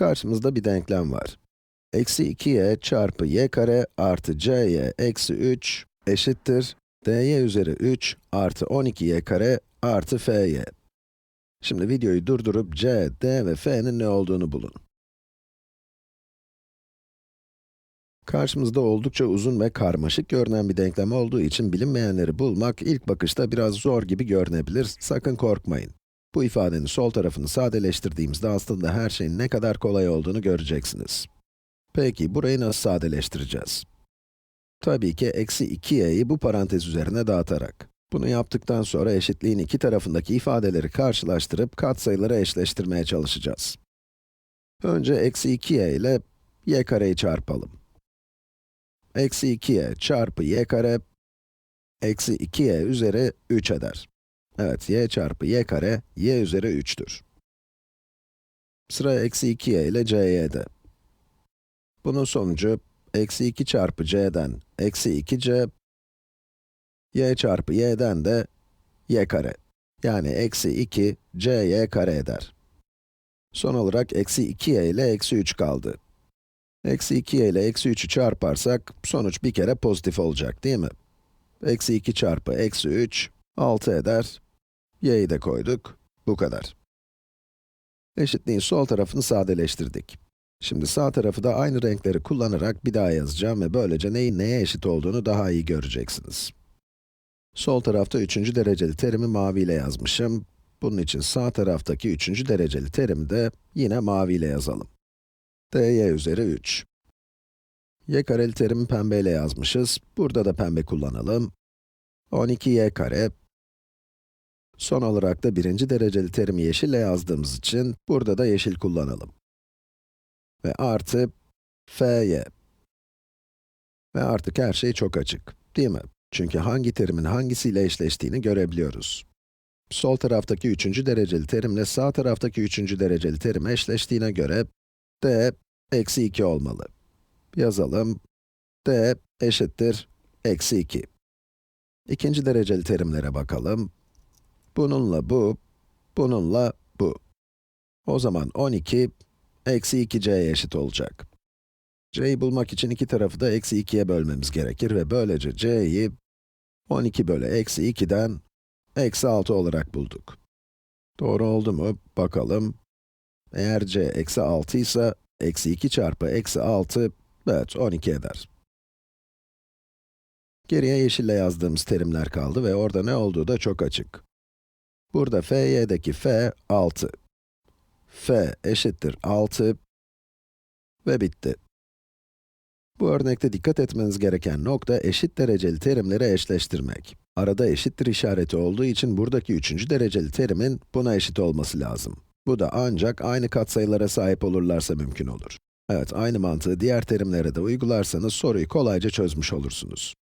Karşımızda bir denklem var. Eksi 2y çarpı y kare artı c'y eksi 3 eşittir dy üzeri 3 artı 12y kare artı fy. Şimdi videoyu durdurup c, d ve f'nin ne olduğunu bulun. Karşımızda oldukça uzun ve karmaşık görünen bir denklem olduğu için bilinmeyenleri bulmak ilk bakışta biraz zor gibi görünebilir, sakın korkmayın. Bu ifadenin sol tarafını sadeleştirdiğimizde aslında her şeyin ne kadar kolay olduğunu göreceksiniz. Peki, burayı nasıl sadeleştireceğiz? Tabii ki eksi 2y'yi bu parantez üzerine dağıtarak. Bunu yaptıktan sonra eşitliğin iki tarafındaki ifadeleri karşılaştırıp katsayıları eşleştirmeye çalışacağız. Önce eksi 2y ile y kareyi çarpalım. Eksi 2y çarpı y kare, eksi 2y üzeri 3 eder. Evet, y çarpı y kare, y üzeri 3'tür. Sıra eksi 2y ile c'de. Bunun sonucu, eksi 2 çarpı c'den eksi 2c, y çarpı y'den de y kare. Yani eksi 2 cy kare eder. Son olarak eksi 2y ile eksi 3 kaldı. Eksi 2y ile eksi 3'ü çarparsak, sonuç bir kere pozitif olacak değil mi? Eksi 2 çarpı eksi 3, 6 eder. Y'yi de koyduk, bu kadar. Eşitliğin sol tarafını sadeleştirdik. Şimdi sağ tarafı da aynı renkleri kullanarak bir daha yazacağım ve böylece neyin neye eşit olduğunu daha iyi göreceksiniz. Sol tarafta üçüncü dereceli terimi maviyle yazmışım. Bunun için sağ taraftaki üçüncü dereceli terimi de yine maviyle yazalım. dy üzeri 3. y kareli terimi pembeyle yazmışız. Burada da pembe kullanalım. 12y kare. Son olarak da birinci dereceli terimi yeşille yazdığımız için burada da yeşil kullanalım. Ve artı fy. Ve artık her şey çok açık, değil mi? Çünkü hangi terimin hangisiyle eşleştiğini görebiliyoruz. Sol taraftaki üçüncü dereceli terimle sağ taraftaki üçüncü dereceli terim eşleştiğine göre d eksi 2 olmalı. Yazalım. d eşittir eksi 2. İkinci dereceli terimlere bakalım. Bununla bu, bununla bu. O zaman 12 eksi 2c'ye eşit olacak. c'yi bulmak için iki tarafı da eksi 2'ye bölmemiz gerekir ve böylece c'yi 12 bölü eksi 2'den eksi 6 olarak bulduk. Doğru oldu mu? Bakalım. Eğer c eksi 6 ise, eksi 2 çarpı eksi 6, evet 12 eder. Geriye yeşille yazdığımız terimler kaldı ve orada ne olduğu da çok açık. Burada fy'deki f, 6. f eşittir 6 ve bitti. Bu örnekte dikkat etmeniz gereken nokta eşit dereceli terimleri eşleştirmek. Arada eşittir işareti olduğu için buradaki üçüncü dereceli terimin buna eşit olması lazım. Bu da ancak aynı katsayılara sahip olurlarsa mümkün olur. Evet, aynı mantığı diğer terimlere de uygularsanız soruyu kolayca çözmüş olursunuz.